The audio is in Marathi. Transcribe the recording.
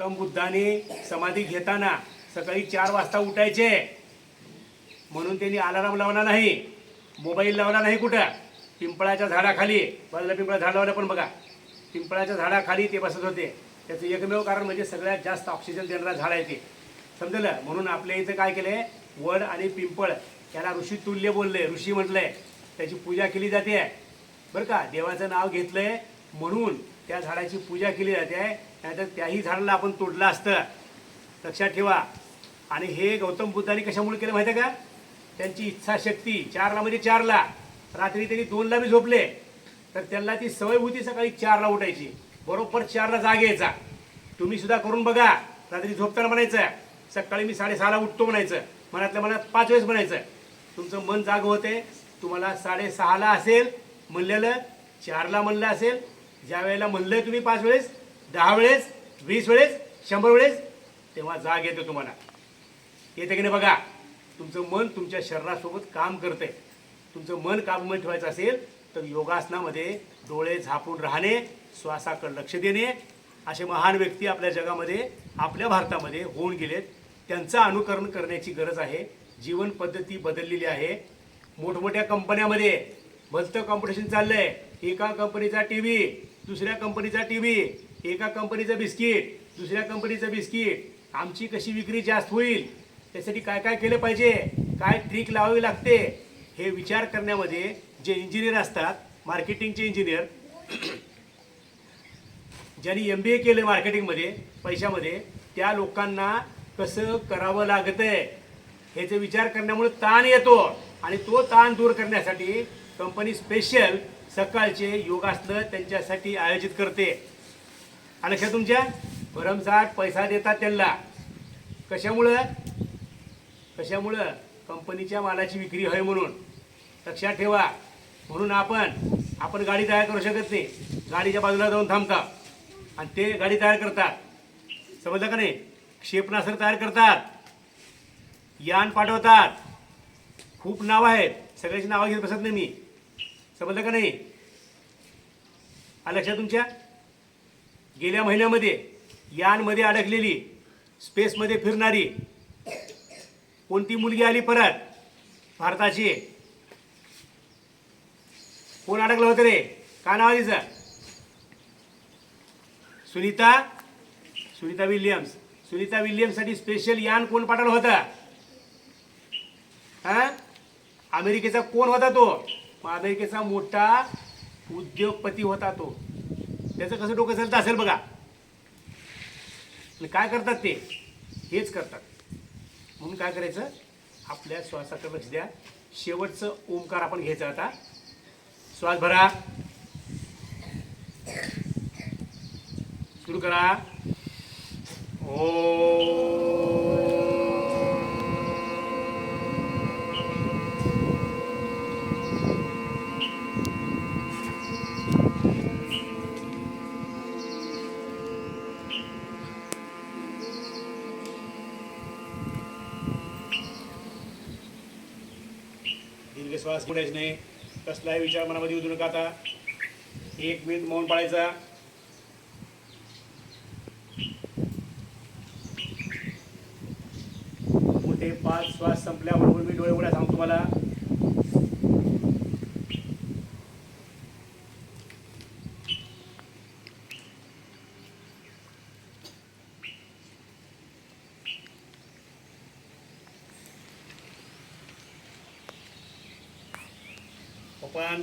गौतम बुद्धाने समाधी घेताना सकाळी चार वाजता उठायचे. म्हणून त्यांनी अलाराम लावला नाही. मोबाईल लावला नाही कुठं? पिंपळाच्या झाडाखाली. बाजूला पिंपळा झाड लावलं पण बघा. पिंपळाच्या झाडाखाली ते बसत होते. त्याचं एकमेव कारण म्हणजे सगळ्यात जास्त ऑक्सिजन देणारा झाड आहे ते. समजलं? म्हणून आपल्या इथं काय केलंय? वड आणि पिंपळ त्याला ऋषी तुल्य बोलले. ऋषी म्हटलंय त्याची पूजा केली जाते. बरं का? देवाचं नाव घेतलंय. म्हणून त्या झाडाची पूजा केली जाते. नाहीतर त्याही झाडाला आपण तोडलं असतं. लक्षात ठेवा. आणि हे गौतम बुद्धांनी कशामुळे केलं माहिती आहे का? त्यांची इच्छाशक्ती. चारला म्हणजे चारला. रात्री त्यांनी दोनला बी झोपले. तर त्यांना ती सवय होती सकाळी चारला उठायची. बरोबर चारला जाग यायचा. तुम्ही सुद्धा करून बघा. रात्री झोपताना म्हणायचं सकाळी मी साडेसहाला उठतो म्हणायचं. मनातल्या मनात पाच वेळेस म्हणायचं तुमचं मन जाग होते. तुम्हाला साडेसहाला असेल म्हणलेलं चारला म्हणलं असेल ज्या वेळेला म्हणलंय तुम्ही पाच वेळेस दहा वेळेस वीस वेळेस शंभर वेळेस तेव्हा जाग येतो तुम्हाला. येते की नाही बघा? तुमचं मन तुमच्या शरीरासोबत काम करतंय. तुमचं मन काबूमध्ये ठेवायचं असेल तर योगासनामध्ये डोळे झापून राहणे श्वासाकडे लक्ष देणे असे महान व्यक्ती आपल्या जगामध्ये आपल्या भारतामध्ये होऊन गेलेत. त्यांचं अनुकरण करण्याची गरज आहे. जीवन पद्धती बदललेली आहे. मोठमोठ्या कंपन्यामध्ये भलतं कॉम्पिटिशन चाललं आहे एका कंपनीचा टी व्ही दुसऱ्या कंपनीचा टी व्ही एका कंपनीचं बिस्किट दुसऱ्या कंपनीचं बिस्किट. आमची कशी विक्री जास्त होईल? त्यासाठी काय काय केलं पाहिजे? काय ट्रिक लावावी लागते? हे विचार करण्यामध्ये जे इंजिनियर असतात मार्केटिंगचे इंजिनियर ज्यांनी एम बी ए केलं मार्केटिंगमध्ये पैशामध्ये त्या लोकांना कसं करावं लागतंय? ह्याचे विचार करण्यामुळे ताण येतो. आणि तो ताण दूर करण्यासाठी कंपनी स्पेशल सकाळचे योगासनं त्यांच्यासाठी आयोजित करते. आणि लक्षात तुमच्या भरमसाठ पैसा देतात त्यांना. कशामुळं? कशामुळं? कंपनीच्या मालाची विक्री होय म्हणून. लक्षात ठेवा. म्हणून आपण आपण गाडी तयार करू शकत नाही. गाडीच्या बाजूला जाऊन थांबता. आणि ते गाडी तयार करतात. समजलं का नाही? क्षेपणास्त्र तयार करतात. यान पाठवतात. खूप नावं आहेत. सगळ्याची नावं घेत बसत नाही मी. समजलं का नाही? आलं लक्षात तुमच्या? गेल्या महिन्यामध्ये यानमध्ये अडकलेली स्पेसमध्ये फिरणारी कोणती मुलगी आली परत? भारताची. कोण अडकलं होतं रे? का नाव तिचं सुनीता? सुनीता विल्यम्स. सुनीता विल्यम्ससाठी स्पेशल यान कोण पाठवलं होतं? हा? अमेरिकेचा कोण होता तो? मग मोठा उद्योगपती होता तो. त्याचं कसं डोकं चालतं असेल बघा. आणि काय करतात ते? हेच करतात. म्हणून काय करायचं? आपल्या श्वासाकडे लक्ष द्या. शेवटचं ओंकार आपण घ्यायचं आता. श्वास भरा. सुरू करा. श्वास सोडायचे नाही. कसलाही विचार मनामध्ये येऊ नका आता. एक मिनिट मौन पाळायचा. मोठे पाच श्वास संपल्याबरोबर मी डोळे उघड्या सांगतो तुम्हाला. Plan.